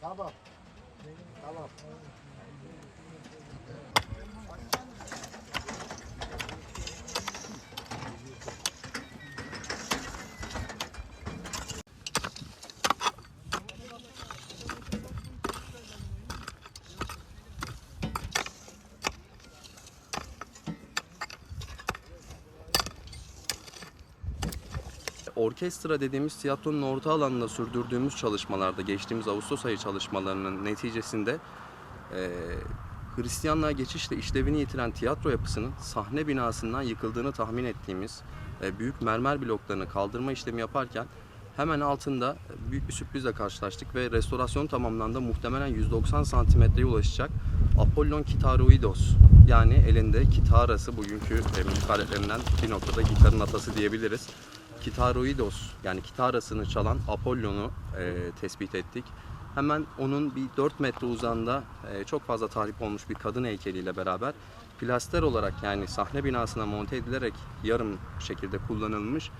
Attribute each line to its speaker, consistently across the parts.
Speaker 1: Tamam. Tamam.
Speaker 2: Orkestra dediğimiz tiyatronun orta alanında sürdürdüğümüz çalışmalarda, geçtiğimiz Ağustos ayı çalışmalarının neticesinde eee Hristiyanlığa geçişle işlevini yitiren tiyatro yapısının sahne binasından yıkıldığını tahmin ettiğimiz e, büyük mermer bloklarını kaldırma işlemi yaparken hemen altında büyük bir sürprizle karşılaştık ve restorasyon tamamlandı. Muhtemelen 190 santimetreye ulaşacak Apollon Kitaroidos yani elinde kitarası bugünkü e, müzik aletlerinden bir noktada gitarın atası diyebiliriz. Kitaroidos yani kitarasını çalan Apollon'u e, tespit ettik. Hemen onun bir 4 metre uzağında e, çok fazla tahrip olmuş bir kadın heykeliyle beraber plaster olarak yani sahne binasına monte edilerek yarım şekilde kullanılmış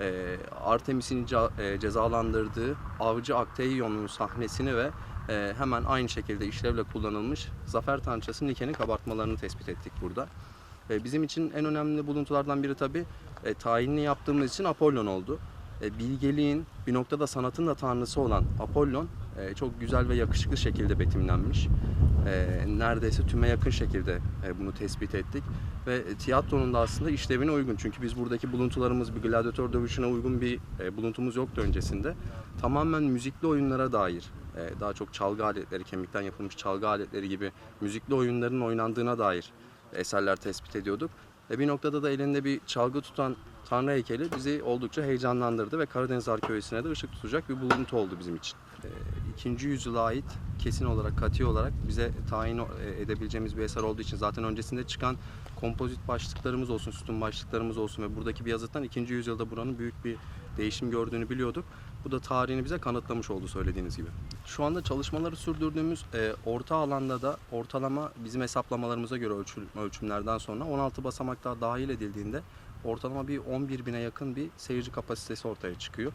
Speaker 2: e, Artemis'in ca- e, cezalandırdığı Avcı Akteion'un sahnesini ve e, hemen aynı şekilde işlevle kullanılmış Zafer Tanrıçası Nike'nin kabartmalarını tespit ettik burada. Bizim için en önemli buluntulardan biri tabi e, tayinini yaptığımız için Apollon oldu. E, bilgeliğin bir noktada sanatın da tanrısı olan Apollon e, çok güzel ve yakışıklı şekilde betimlenmiş. E, neredeyse tüme yakın şekilde bunu tespit ettik. Ve tiyatronun da aslında işlevine uygun. Çünkü biz buradaki buluntularımız bir gladyatör dövüşüne uygun bir buluntumuz yoktu öncesinde. Tamamen müzikli oyunlara dair, daha çok çalgı aletleri, kemikten yapılmış çalgı aletleri gibi müzikli oyunların oynandığına dair eserler tespit ediyorduk. Ve bir noktada da elinde bir çalgı tutan Tanrı heykeli bizi oldukça heyecanlandırdı ve Karadeniz Arkeolojisi'ne de ışık tutacak bir buluntu oldu bizim için. E, ikinci yüzyıla ait kesin olarak, kati olarak bize tayin e, edebileceğimiz bir eser olduğu için zaten öncesinde çıkan kompozit başlıklarımız olsun, sütun başlıklarımız olsun ve buradaki bir yazıttan ikinci yüzyılda buranın büyük bir değişim gördüğünü biliyorduk. Bu da tarihini bize kanıtlamış oldu söylediğiniz gibi. Şu anda çalışmaları sürdürdüğümüz e, orta alanda da ortalama bizim hesaplamalarımıza göre ölçü- ölçümlerden sonra 16 basamak daha dahil edildiğinde ortalama bir 11 bine yakın bir seyirci kapasitesi ortaya çıkıyor.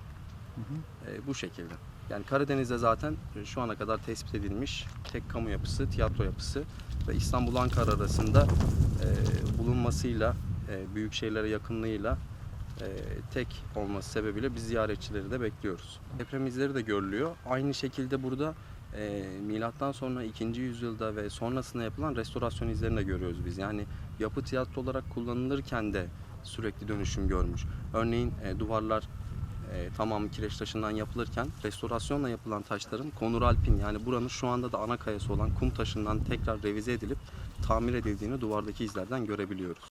Speaker 2: E, bu şekilde. Yani Karadeniz'de zaten e, şu ana kadar tespit edilmiş tek kamu yapısı, tiyatro yapısı ve İstanbul Ankara arasında e, bulunmasıyla, e, büyük şehirlere yakınlığıyla tek olması sebebiyle biz ziyaretçileri de bekliyoruz. Deprem izleri de görülüyor. Aynı şekilde burada e, milattan sonra 2. yüzyılda ve sonrasında yapılan restorasyon izlerini de görüyoruz biz. Yani yapı tiyatro olarak kullanılırken de sürekli dönüşüm görmüş. Örneğin e, duvarlar e, tamamı kireç taşından yapılırken restorasyonla yapılan taşların konuralpin yani buranın şu anda da ana kayası olan kum taşından tekrar revize edilip tamir edildiğini duvardaki izlerden görebiliyoruz.